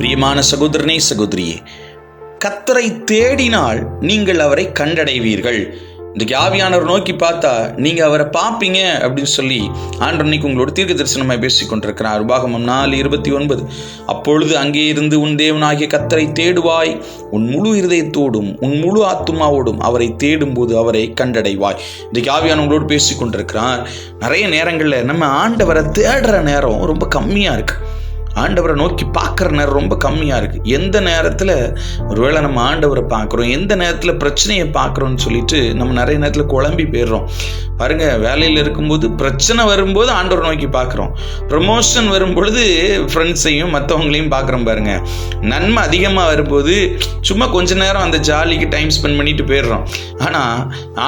பிரியமான சகோதரனே சகோதரியே கத்தரை தேடினால் நீங்கள் அவரை கண்டடைவீர்கள். இந்த ஆவியானவர் நோக்கி பார்த்தா நீங்க அவரை பார்ப்பீங்க அப்படின்னு சொல்லி ஆண்டன்னைக்கு உங்களோட தீர்க்க தரிசனமாக பேசிக் கொண்டிருக்கிறார். உபாகமம் நாலு இருபத்தி ஒன்பது. அப்பொழுது அங்கே இருந்து உன் தேவனாகிய கத்தரை தேடுவாய். உன் முழு இருதயத்தோடும் உன் முழு ஆத்துமாவோடும் அவரை தேடும்போது அவரை கண்டடைவாய். இந்த ஆவியான உங்களோடு பேசிக் கொண்டிருக்கிறார். நிறைய நேரங்களில் நம்ம ஆண்டவரை தேடுற நேரம் ரொம்ப கம்மியாக இருக்குது ஆண்டவரை நோக்கி பார்க்குற நேரம் ரொம்ப கம்மியாக இருக்குது எந்த நேரத்தில் ஒருவேளை நம்ம ஆண்டவரை பார்க்குறோம் எந்த நேரத்தில் பிரச்சனையை பார்க்குறோன்னு சொல்லிட்டு நம்ம நிறைய நேரத்தில் குழம்பி போயிடுறோம். பாருங்க வேலையில் இருக்கும்போது பிரச்சனை வரும்போது ஆண்டவர் நோக்கி பார்க்குறோம். ப்ரமோஷன் வரும்பொழுது ஃப்ரெண்ட்ஸையும் மற்றவங்களையும் பார்க்குறோம் பாருங்க. நன்மை அதிகமாக வரும்போது சும்மா கொஞ்ச நேரம் அந்த ஜாலிக்கு டைம் ஸ்பெண்ட் பண்ணிட்டு போயிடுறோம். ஆனால்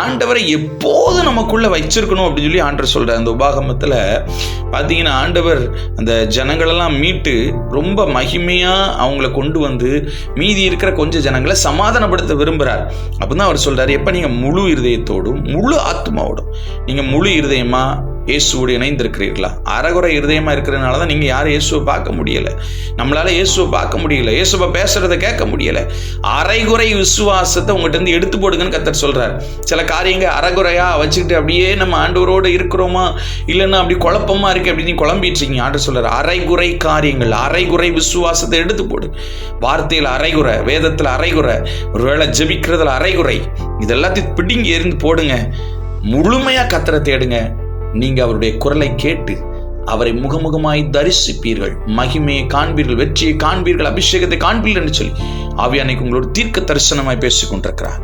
ஆண்டவரை எப்போதும் நமக்குள்ளே வச்சிருக்கணும் அப்படின்னு சொல்லி ஆண்டவர் சொல்கிறார் அந்த உபாகமத்தில் பார்த்தீங்கன்னா ஆண்டவர் அந்த ஜனங்களெல்லாம் மீட்டு ரொம்ப மகிமையாக அவங்கள கொண்டு வந்து மீதி இருக்கிற கொஞ்சம் ஜனங்களை சமாதானப்படுத்த விரும்புகிறார் அப்போ அவர் சொல்கிறார் எப்போ நீங்கள் முழு இருதயத்தோடும் முழு ஆத்மாவோடும் நீங்கள் முழு இருதயமாக இயேசுவோடு இணைந்திருக்கிறீர்களா? அறகுறை இருதயமா இருக்கிறதுனால தான் நீங்கள் யாரும் இயேசுவை பார்க்க முடியல. நம்மளால இயேசுவை பார்க்க முடியல. இயேசுவை பேசுறத கேட்க முடியலை. அரைகுறை விசுவாசத்தை உங்கள்கிட்ட இருந்து எடுத்து போடுங்கன்னு கத்தர் சொல்கிறார் சில காரியங்கள் அறகுறையாக வச்சுக்கிட்டு அப்படியே நம்ம ஆண்டவரோடு இருக்கிறோமா? இல்லைன்னா அப்படி குழப்பமா இருக்கு அப்படின்னு குழம்பிட்டு இருக்கீங்க. ஆண்டு சொல்கிறார் அரைகுறை காரியங்கள் அரைகுறை விசுவாசத்தை எடுத்து போடு. வார்த்தையில் அரைகுறை வேதத்தில் அரைகுறை ஒருவேளை ஜெபிக்கிறதுல அரைகுறை இது எல்லாத்தையும் பிடிங்கி எரிந்து போடுங்க. முழுமையா கத்தரை தேடுங்க. நீங்க அவருடைய குரலை கேட்டு அவரை முகமுகமாய் தரிசிப்பீர்கள். மகிமையை காண்பீர்கள் வெற்றியை காண்பீர்கள் அபிஷேகத்தை காண்பீர்கள் என்று சொல்லி ஆவியானைக்கு உங்களோட தீர்க்க தரிசனமாய் பேசிக் கொண்டிருக்கிறார்